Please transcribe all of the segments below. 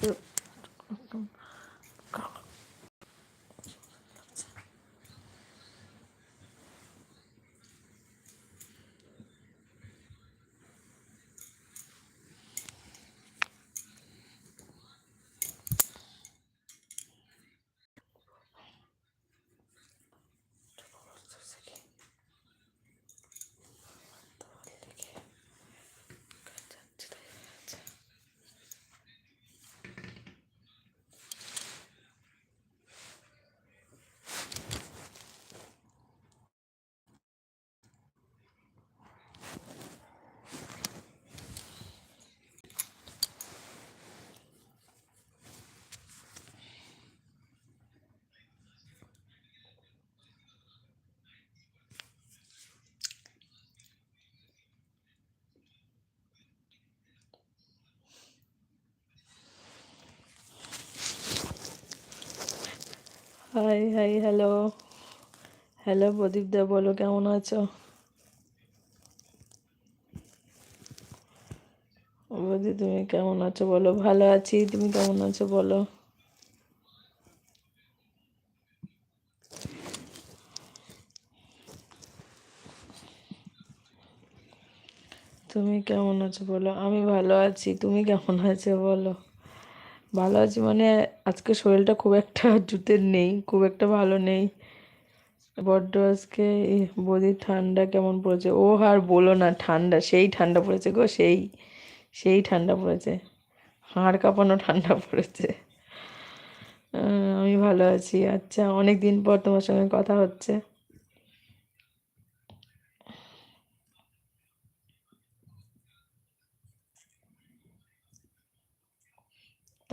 Tượng hi hi, hello. Hello, Pradip da, বলো কেমন আছো? বৌদি তুমি কেমন আছো বলো? ভালো আছি, তুমি কেমন আছো বলো? তুমি কেমন আছো বলো? আমি ভালো আছি, তুমি কেমন আছো বলো? ভালো আছি মানে আজকে শরীরটা খুব একটা জুতের নেই, খুব একটা ভালো নেই। বড্ড আজকে এই ঠান্ডা কেমন পড়েছে? ও আর বলো না, ঠান্ডা, সেই ঠান্ডা পড়েছে গো, সেই সেই ঠান্ডা পড়েছে। হাড় কাঁপানো ঠান্ডা পড়েছে। আমি ভালো আছি। আচ্ছা অনেক দিন পর তোমার সঙ্গে কথা হচ্ছে।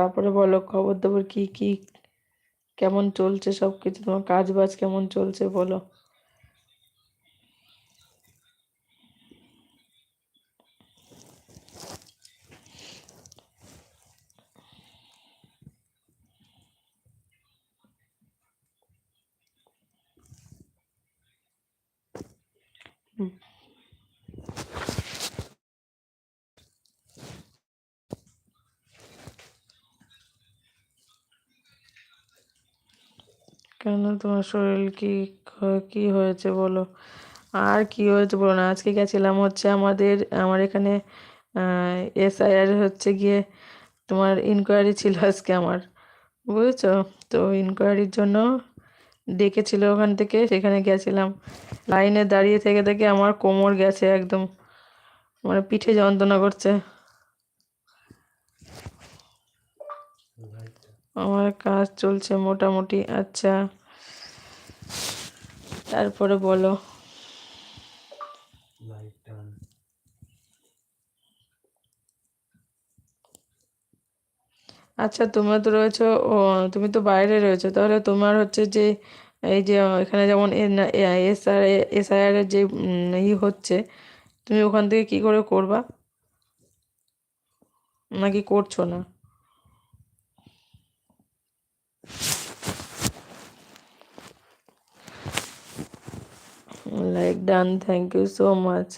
তারপরে বলো খবর দাবর কি কি, কেমন চলছে সব কিছু তোমার কাজ বাজ কেমন চলছে বলো? কেন তোমার শরীর কি কি হয়েছে বলো? আর কি হয়েছে বলো না? আজকে গেছিলাম হচ্ছে আমাদের, আমার এখানে এসআইআর হচ্ছে গিয়ে তোমার ইনকোয়ারি ছিল আজকে আমার, বুঝেছ? তো ইনকোয়ারির জন্য ডেকেছিল ওখান থেকে, সেখানে গেছিলাম। লাইনে দাঁড়িয়ে থেকে থেকে আমার কোমর গেছে একদম মানে পিঠে যন্ত্রণা করছে। আমার কাজ চলছে মোটামুটি আচ্ছা। তারপরে বলো। আচ্ছা তোমরা তো রয়েছো ও তুমি তো বাইরে রয়েছো তাহলে তোমার হচ্ছে যে এই যে এখানে যেমন এসআর এসআইআর এর যে ই হচ্ছে তুমি ওখান থেকে কি করে করবা? নাকি করছ না like done thank you so much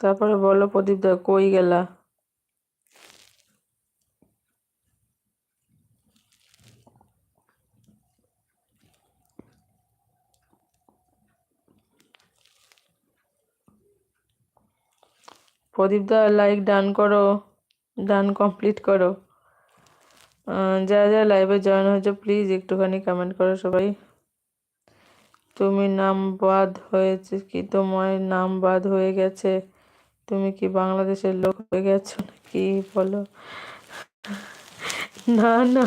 তারপরে বলো প্রদীপ দা কই গেলা? প্রদীপ দা লাইক ডান করো ডান কমপ্লিট করো। যারা যারা লাইভে জয়েন হয়েছে প্লিজ একটুখানি কমেন্ট করো সবাই। তুমি নাম বাদ হয়েছে কি? তোমার নাম বাদ হয়ে গেছে। তুমি কি বাংলাদেশের লোক হয়ে গেছো নাকি? বলো। না না।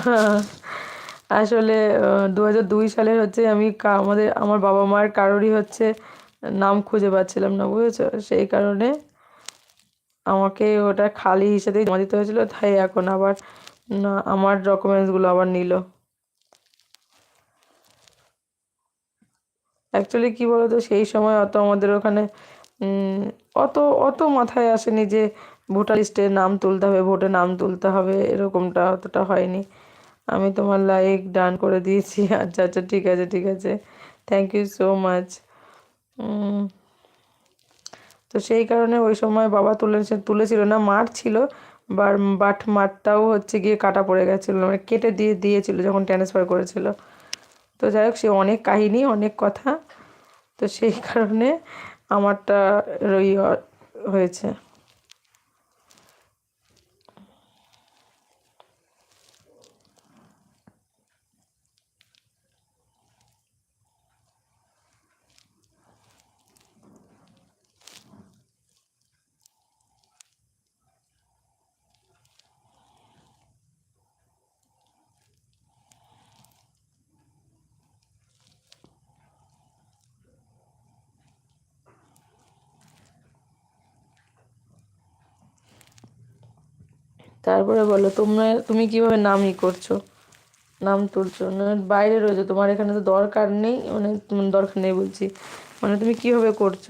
আসলে দু হাজার দুই সালের হচ্ছে আমি কা- আমাদের, আমার বাবা মায়ের কারোরই হচ্ছে নাম খুঁজে পাচ্ছিলাম না, বুঝেছ? সেই কারণে আমাকে ওটা খালি হিসেবে জমা দিতে হয়েছিল, তাই এখন আবার, না, আমার ডকুমেন্টসগুলো আবার নিল। অ্যাকচুয়ালি কি বলতো, সেই সময় অত আমাদের ওখানে অত অত মাথায় আসেনি যে ভোটার লিস্টে নাম তুলতে হবে, ভোটে নাম তুলতে হবে, এরকমটা অতটা হয়নি। আমি তোমার লাইক ডান করে দিয়েছি আচ্ছা আচ্ছা ঠিক আছে ঠিক আছে। থ্যাংক ইউ সো মাচ তো সেই কারণে ওই সময় বাবা তুলে তুলেছিল না মার ছিল বার, বাট মারটাও হচ্ছে গিয়ে কাটা পড়ে গেছিল মানে কেটে দিয়ে দিয়েছিল যখন ট্রান্সফার করেছিল। তো যাই হোক, সে অনেক কাহিনী, অনেক কথা, তো সেই কারণে আমারটা রই হয়েছে। তারপরে বলো, তোমরা, তুমি কীভাবে নাম ই করছ? নাম তুলছো? না, বাইরে রয়েছে, তোমার এখানে তো দরকার নেই মানে দরকার নেই বলছি। মানে তুমি কীভাবে করছ?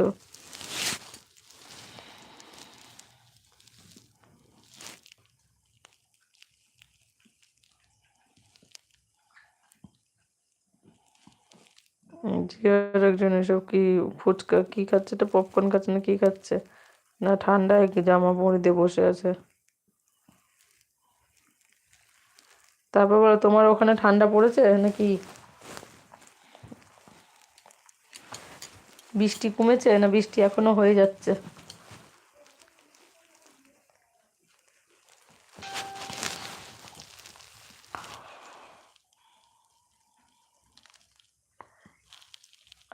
জিয়ার একজন এসব কি ফুচকা কি খাচ্ছে? এটা পপকর্ন খাচ্ছে না কি খাচ্ছে? না ঠান্ডায় জামা পরে দিয়ে বসে আছে? তারপর বলো, তোমার ওখানে ঠান্ডা পড়েছে নাকি? বৃষ্টি কমেছে না বৃষ্টি এখনও হয়ে যাচ্ছে?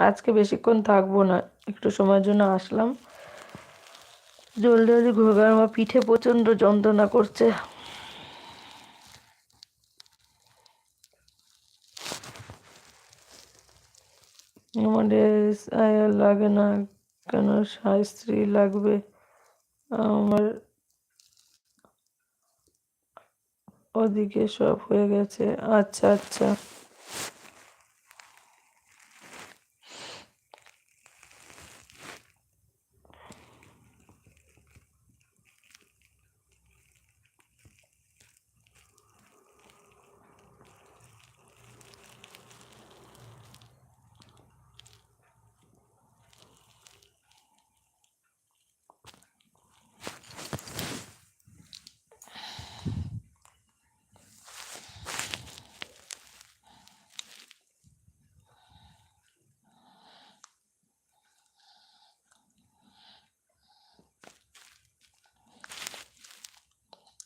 আজকে বেশিক্ষণ থাকব না, একটু সময়ের জন্য আসলাম। জলদি জলদি ঘুরে আমার পিঠে প্রচণ্ড যন্ত্রণা করছে। আমাদের লাগে না কেন? স্ত্রী লাগবে। আমার ওদিকে সব হয়ে গেছে। আচ্ছা আচ্ছা।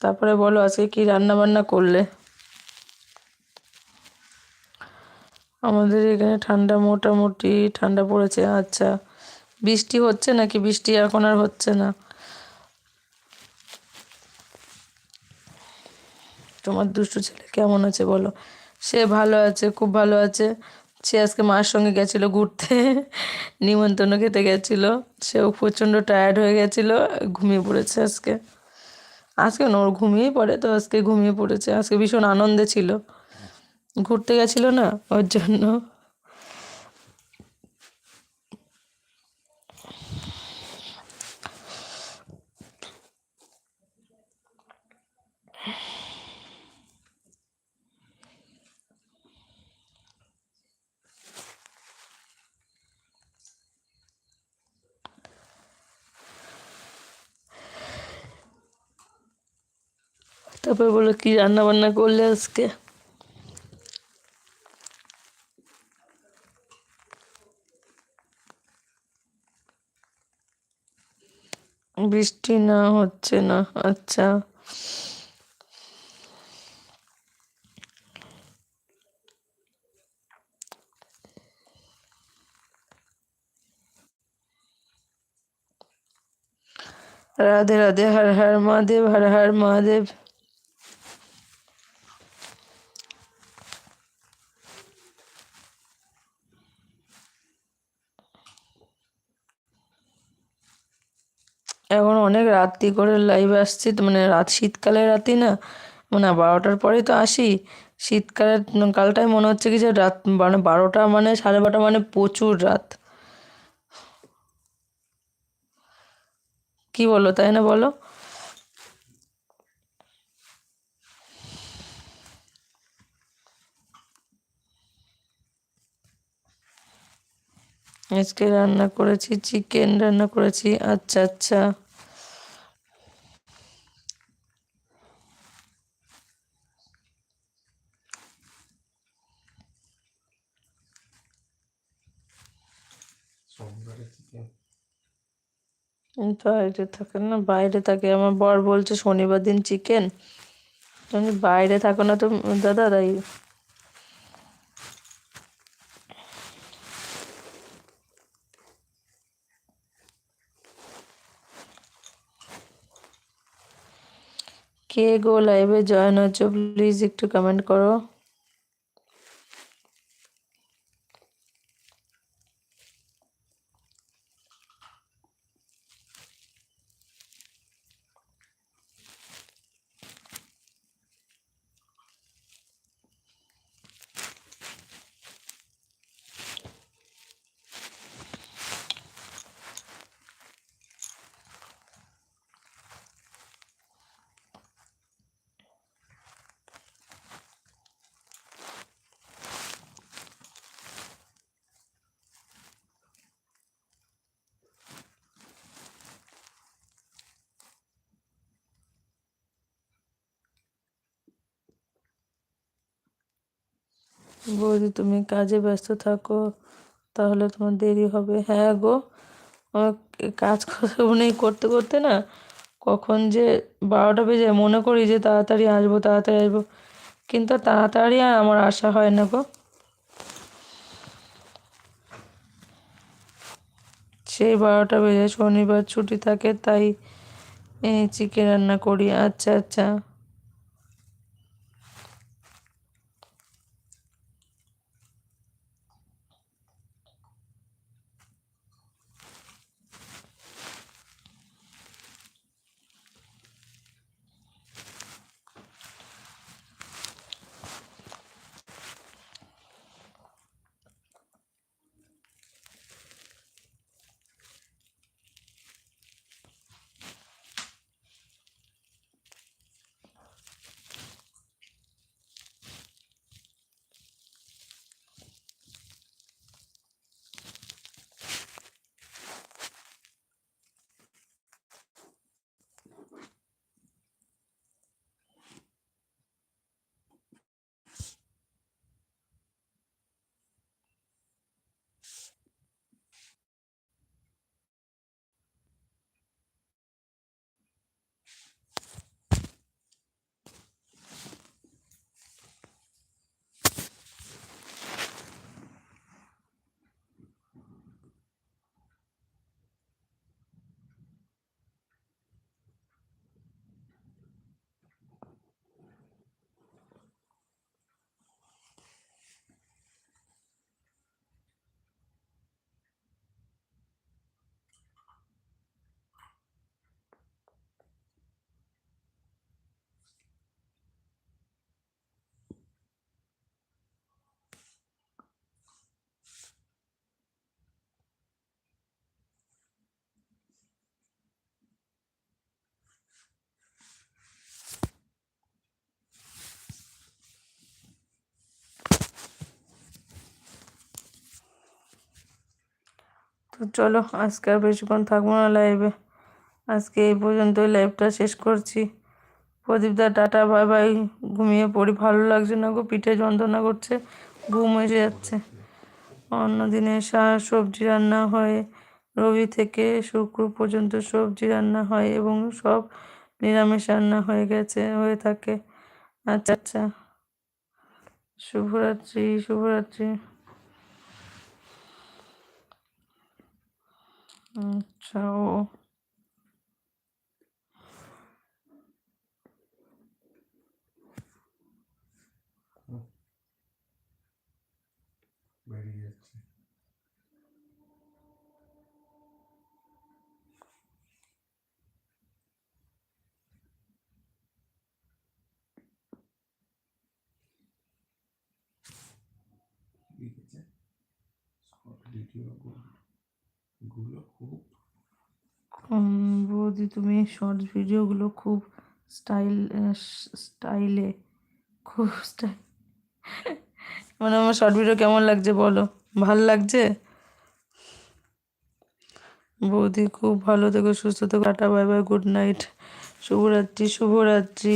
তারপরে বলো আজকে কি রান্না বান্না করলে? আমাদের এখানে ঠান্ডা মোটামুটি, ঠান্ডা পড়েছে আচ্ছা। বৃষ্টি হচ্ছে নাকি? বৃষ্টি এখন আর হচ্ছে না। তোমার দুষ্টু ছেলে কেমন আছে বলো? সে ভালো আছে, খুব ভালো আছে। সে আজকে মার সঙ্গে গেছিল ঘুরতে, নিমন্ত্রণ খেতে গেছিল। সেও প্রচণ্ড টায়ার্ড হয়ে গেছিল, ঘুমিয়ে পড়েছে আজকে। আজকে ওর ঘুমিয়েই পড়ে, তো আজকে ঘুমিয়ে পড়েছে। আজকে ভীষণ আনন্দে ছিল। ঘুরতে গেছিল না, ওর জন্য। তারপর বলো কি রান্না বান্না করলে আজকে? বৃষ্টি না হচ্ছে না আচ্ছা। রাধে রাধে, হর হর মহাদেব, হর হর মহাদেব। অনেক রাত্রি করে লাইভ আসছি মানে রাত শীতকালে রাতি না মানে বারোটার পরে তো আসি। শীতকালের কালটায় মনে হচ্ছে কি যে রাত মানে বারোটা মানে সাড়ে বারোটা মানে প্রচুর রাত। কি বলো, তাই না বলো? আজকে রান্না করেছি চিকেন রান্না করেছি আচ্ছা আচ্ছা। বাইরে থাকে না, বাইরে থাকে। আমার বর বলছে শনিবার দিন চিকেন তুমি বাইরে থাকো না তো, দাদা, তাই। কে গো লাইভে জয়েন হচ্ছে প্লিজ একটু কমেন্ট করো। বৌদি, তুমি কাজে ব্যস্ত থাকো, তাহলে তোমার দেরি হবে। হ্যাঁ গো কাজ নেই করতে করতে না কখন যে বারোটা বেজে, মনে করি যে তাড়াতাড়ি আসব তাড়াতাড়ি আসব। কিন্তু তাড়াতাড়ি আর আমার আসা হয় না গো। সেই বারোটা বেজে শনিবার ছুটি থাকে, তাই চিকেন রান্না করি। আচ্ছা আচ্ছা। চলো, আজকে আর বেশিক্ষণ থাকব না লাইভে আজকে এই পর্যন্তই লাইভটা শেষ করছি। প্রদীপদা টাটা বাই বাই ঘুমিয়ে পড়ি, ভালো লাগছে না গো, পিঠে যন্ত্রণা করছে, ঘুম এসে যাচ্ছে। অন্য দিনে শাক সবজি রান্না হয়, রবি থেকে শুক্র পর্যন্ত সবজি রান্না হয় এবং সব নিরামিষ রান্না হয়ে গেছে, হয়ে থাকে। আচ্ছা আচ্ছা। শুভরাত্রি শুভরাত্রি। আচ্ছা ও বেরিয়ে যাচ্ছে লিখেছে ভিডিও গুলো খুব উম, বৌদি তুমি শর্ট ভিডিওগুলো খুব স্টাইল স্টাইলে খুব স্টাইল মানে আমার শর্ট ভিডিও কেমন লাগছে বলো? ভালো লাগছে? বৌদি খুব ভালো থেকো, সুস্থ থেকো, tata bye bye good night শুভরাত্রি শুভরাত্রি।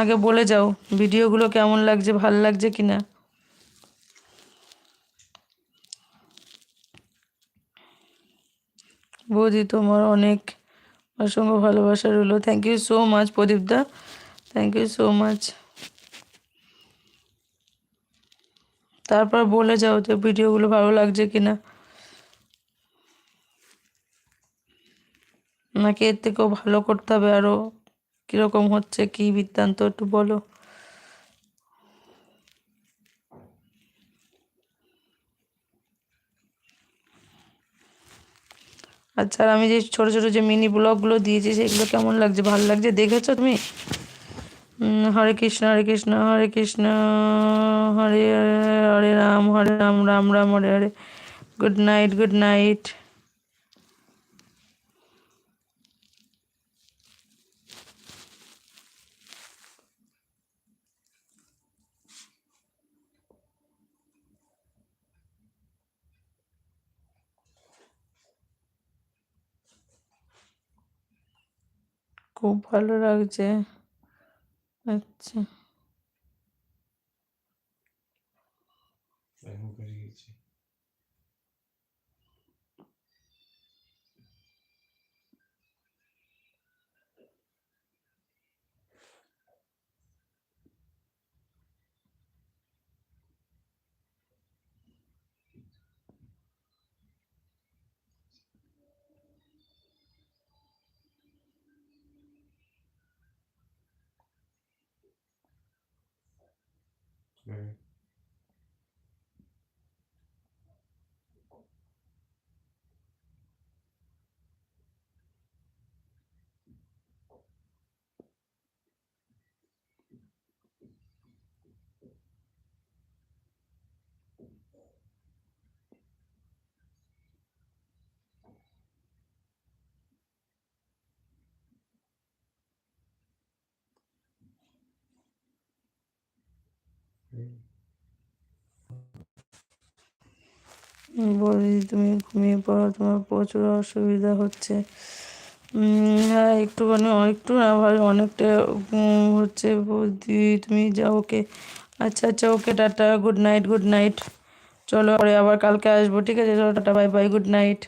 আগে বলে যাও ভিডিওগুলো কেমন লাগছে, ভালো লাগছে কি বৌদি, তোমার অনেক অসংখ্য ভালোবাসা রইল। থ্যাংক ইউ সো মাচ প্রদীপদা থ্যাংক ইউ সো মাচ তারপর বলে যাও যে ভিডিওগুলো ভালো লাগছে কি না নাকি এর থেকেও ভালো করতে হবে? আরও কীরকম হচ্ছে? কী বৃত্তান্ত? একটু বলো। আচ্ছা আমি যে ছোটো ছোটো যে মিনি ব্লগগুলো দিয়েছি, সেগুলো কেমন লাগছে? ভালো লাগছে? দেখেছ তুমি? Hare Krishna Hare Krishna Hare Krishna, Hare Hare Ram Hare Ram Ram Ram, Hare Hare. Good night good night খুব ভালো লাগছে আচ্ছা এখন করে গেছি হ্যাঁ বলি তুমি ঘুমিয়ে পড়ো, তোমার প্রচুর অসুবিধা হচ্ছে। হ্যাঁ একটুখানি, একটু না, ভাই, অনেকটা হচ্ছে তুমি যাও ওকে। আচ্ছা আচ্ছা okay, tata good night good night চলো, পরে আবার কালকে আসব, ঠিক আছে? চলো, tata bye bye good night